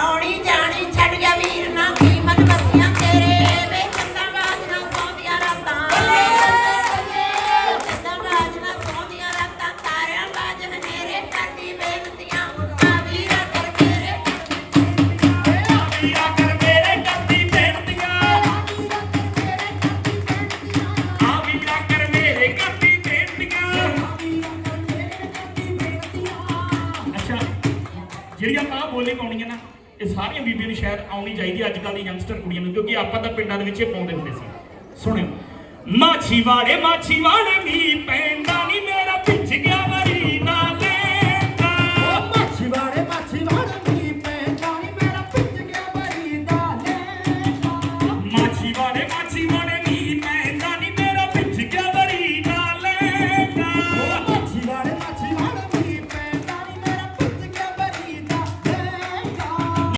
ਆਉਣੀ ਜਾਣੀ ਛੱਡ ਗਿਆ ਵੀਰ ਨਾ ਕੀਮਤ ਬੱਸੀਆਂ ਤੇਰੇ ਵੇ। ਚੰਦਾ ਬਾਜ ਨਾ ਸੌਂਦੀਆਂ ਰਾਤਾਂ। ਚੰਦਾ ਬਾਜ ਨਾ ਸੌਂਦੀਆਂ ਰਾਤਾਂ। ਤਾਰਿਆਂ ਬਾਜਨ ਮੇਰੇ ਕਰਦੀ ਬੇਨਤੀਆਂ ਆ ਵੀਰਾ ਕਰ ਮੇਰੇ ਵੀਰਾ ਕਰ ਮੇਰੇ ਕਰਦੀ ਬੇਨਤੀਆਂ। ਆ ਵੀਰਾ ਕਰ ਮੇਰੇ ਕਰਦੀ ਬੇਨਤੀਆਂ। ਅੱਛਾ ਜਿਹੜੀ ਆਪਾਂ ਆਹ ਬੋਲੀ ਪਾਉਣੀ ਹੈ ਨਾ। ਇਹ ਸਾਰੀਆਂ ਬੀਬੀਆਂ ਨੂੰ ਸ਼ਾਇਦ ਆਉਣੀ ਚਾਹੀਦੀ ਅੱਜ ਕੱਲ ਦੀ ਯੰਗਸਟਰ ਕੁੜੀਆਂ ਨੂੰ, ਕਿਉਂਕਿ ਆਪਾਂ ਤਾਂ ਪਿੰਡਾਂ ਦੇ ਵਿੱਚ ਇਹ ਪਾਉਂਦੇ ਹੁੰਦੇ ਸੀ। ਸੁਣਿਓ। ਮਾਛੀ ਵਾੜੇ ਮਾਛੀ ਵਾੜੇ ਪੈਂਦਾ ਨਹੀਂ ਮੇਰਾ ਭਿੱਜ ਗਿਆ।